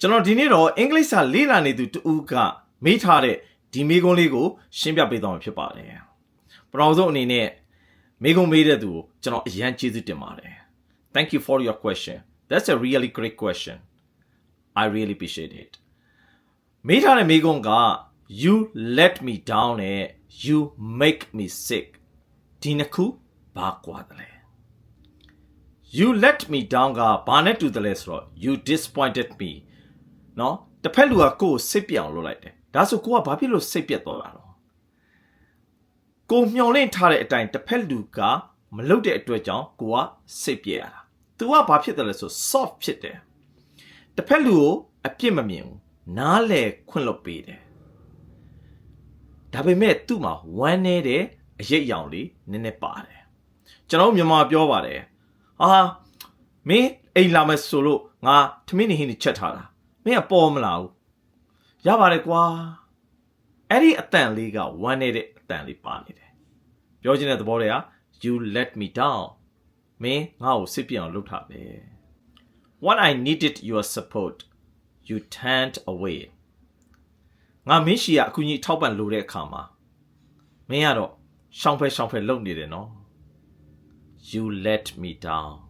ကျွန်တော်ဒီနေ့တော့အင်္ဂလိပ်စာလေ့လာနေသူတူကမေးထားတဲ့ဒီမေးခွန်းလေးကိုရှင်းပြပေးသွားမှာဖြစ်ပါတယ်ပထမဆုံးအနေနဲ့မေးခွန်းမေးတဲ့သူကိုကျွန်တော်အရန်ကျေးဇူးတင်ပါတယ် Thank you for your question That's a really great question I really appreciate it မေးထားတဲ့မေးခွန်းက you let me down နဲ့ you make me sick ဒီနှစ်ခုဘာကွာတယ်လဲ you let me down ကဘာနဲ့တူတယ်လဲဆိုတော့ you disappointed me နော်တစ်ဖက်လူကကိုယ်စိတ်ပြောင်လုပ်လိုက်တယ်ဒါဆိုကိုကဘာဖြစ်လို့စိတ်ပြက်သွားတာတော့ကိုမျောလင့်ထားတဲ့အတိုင်းတစ်ဖက်လူကမလုပ်တဲ့အတွက်ကြောင့်ကိုကစိတ်ပြက်ရတာသူကဘာဖြစ်တယ်လဲဆို soft ဖြစ်တယ်တစ်ဖက်လူကိုအပြစ်မမြင်ဘူးနားလေခွင့်လွတ်ပေးတယ်ဒါပေမဲ့သူ့မှာဝမ်းနေတဲ့အရိပ်ရောင်လေးနည်းနည်းပါတယ်ကျွန်တော်မြန်မာပြောပါတယ်ဟာမင်းအိမ်လာမယ်ဆိုလို့ငါထမင်းနေဟင်းချက်ထားတာ မင်းကပေါ်မလာဘူးရပါတယ်ကွာအဲ့ဒီအတန်လေးကဝမ်းနေတဲ့အတန်လေးပါနေတယ်ပြောချင်တဲ့သဘောတွေက you let me down မင်းငါ့ကိုစစ်ပြအောင်လုပ်ထားပဲ when i needed your support you turned away ငါမင်းရှိရအကူကြီးထောက်ပံ့လို့တဲ့အခါမှာမင်းကတော့ရှောင်းဖဲရှောင်းဖဲလုပ်နေတယ်နော် you let me down